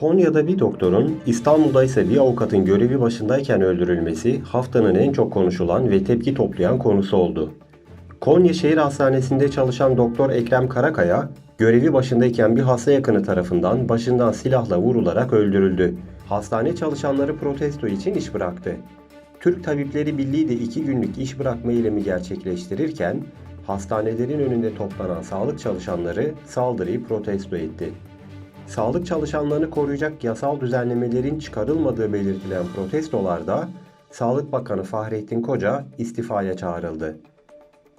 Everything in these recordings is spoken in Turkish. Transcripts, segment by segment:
Konya'da bir doktorun, İstanbul'da ise bir avukatın görevi başındayken öldürülmesi haftanın en çok konuşulan ve tepki toplayan konusu oldu. Konya Şehir Hastanesi'nde çalışan Doktor Ekrem Karakaya, görevi başındayken bir hasta yakını tarafından başından silahla vurularak öldürüldü. Hastane çalışanları protesto için iş bıraktı. Türk Tabipleri Birliği de iki günlük iş bırakma eylemi gerçekleştirirken, hastanelerin önünde toplanan sağlık çalışanları saldırıyı protesto etti. Sağlık çalışanlarını koruyacak yasal düzenlemelerin çıkarılmadığı belirtilen protestolarda Sağlık Bakanı Fahrettin Koca istifaya çağrıldı.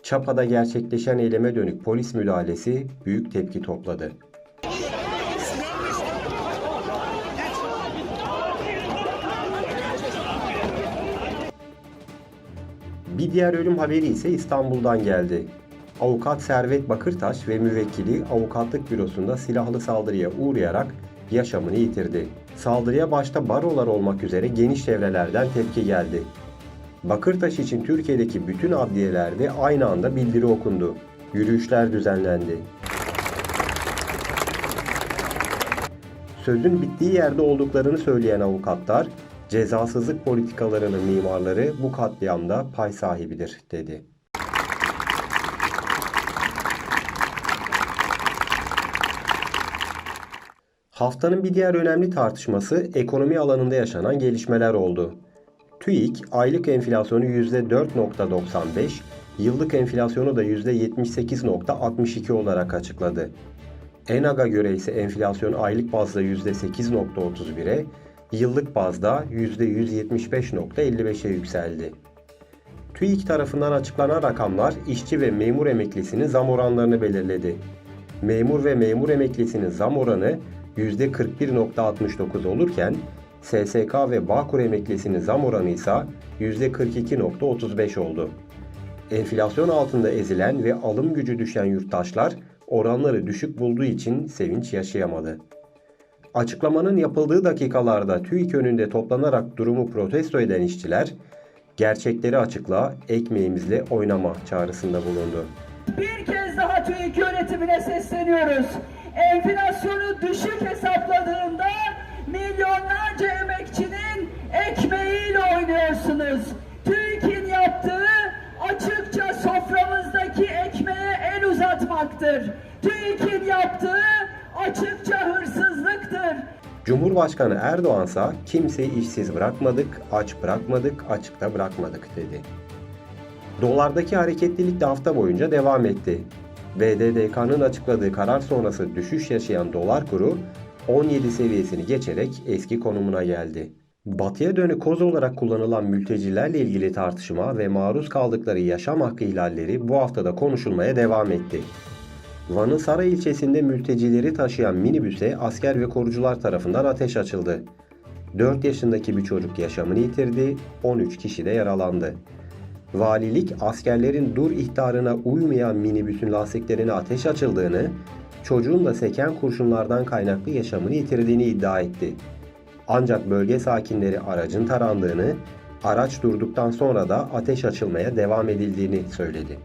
Çapa'da gerçekleşen eyleme dönük polis müdahalesi büyük tepki topladı. Bir diğer ölüm haberi ise İstanbul'dan geldi. Avukat Servet Bakırtaş ve müvekkili avukatlık bürosunda silahlı saldırıya uğrayarak yaşamını yitirdi. Saldırıya başta barolar olmak üzere geniş çevrelerden tepki geldi. Bakırtaş için Türkiye'deki bütün adliyelerde aynı anda bildiri okundu. Yürüyüşler düzenlendi. Sözün bittiği yerde olduklarını söyleyen avukatlar, cezasızlık politikalarının mimarları bu katliamda pay sahibidir dedi. Haftanın bir diğer önemli tartışması ekonomi alanında yaşanan gelişmeler oldu. TÜİK aylık enflasyonu %4.95, yıllık enflasyonu da %78.62 olarak açıkladı. ENAG'a göre ise enflasyon aylık bazda %8.31'e, yıllık bazda %175.55'e yükseldi. TÜİK tarafından açıklanan rakamlar işçi ve memur emeklisinin zam oranlarını belirledi. Memur ve memur emeklisinin zam oranı %41.69 olurken SSK ve Bağkur emeklisinin zam oranı ise %42.35 oldu. Enflasyon altında ezilen ve alım gücü düşen yurttaşlar oranları düşük bulduğu için sevinç yaşayamadı. Açıklamanın yapıldığı dakikalarda TÜİK önünde toplanarak durumu protesto eden işçiler, gerçekleri açıkla, ekmeğimizle oynama çağrısında bulundu. Bir kez daha TÜİK yönetimine sesleniyoruz. Enflasyonu düşük hesapladığında milyonlarca emekçinin ekmeğiyle oynuyorsunuz. TÜİK'in yaptığı açıkça soframızdaki ekmeğe el uzatmaktır. TÜİK'in yaptığı açıkça hırsızlıktır. Cumhurbaşkanı Erdoğan ise kimseyi işsiz bırakmadık, aç bırakmadık, açıkta bırakmadık dedi. Dolardaki hareketlilik de hafta boyunca devam etti. BDDK'nın açıkladığı karar sonrası düşüş yaşayan dolar kuru 17 seviyesini geçerek eski konumuna geldi. Batıya dönük koz olarak kullanılan mültecilerle ilgili tartışma ve maruz kaldıkları yaşam hakkı ihlalleri bu haftada konuşulmaya devam etti. Van'ın Saray ilçesinde mültecileri taşıyan minibüse asker ve korucular tarafından ateş açıldı. 4 yaşındaki bir çocuk yaşamını yitirdi, 13 kişi de yaralandı. Valilik askerlerin dur ihtarına uymayan minibüsün lastiklerine ateş açıldığını, çocuğun da seken kurşunlardan kaynaklı yaşamını yitirdiğini iddia etti. Ancak bölge sakinleri aracın tarandığını, araç durduktan sonra da ateş açılmaya devam edildiğini söyledi.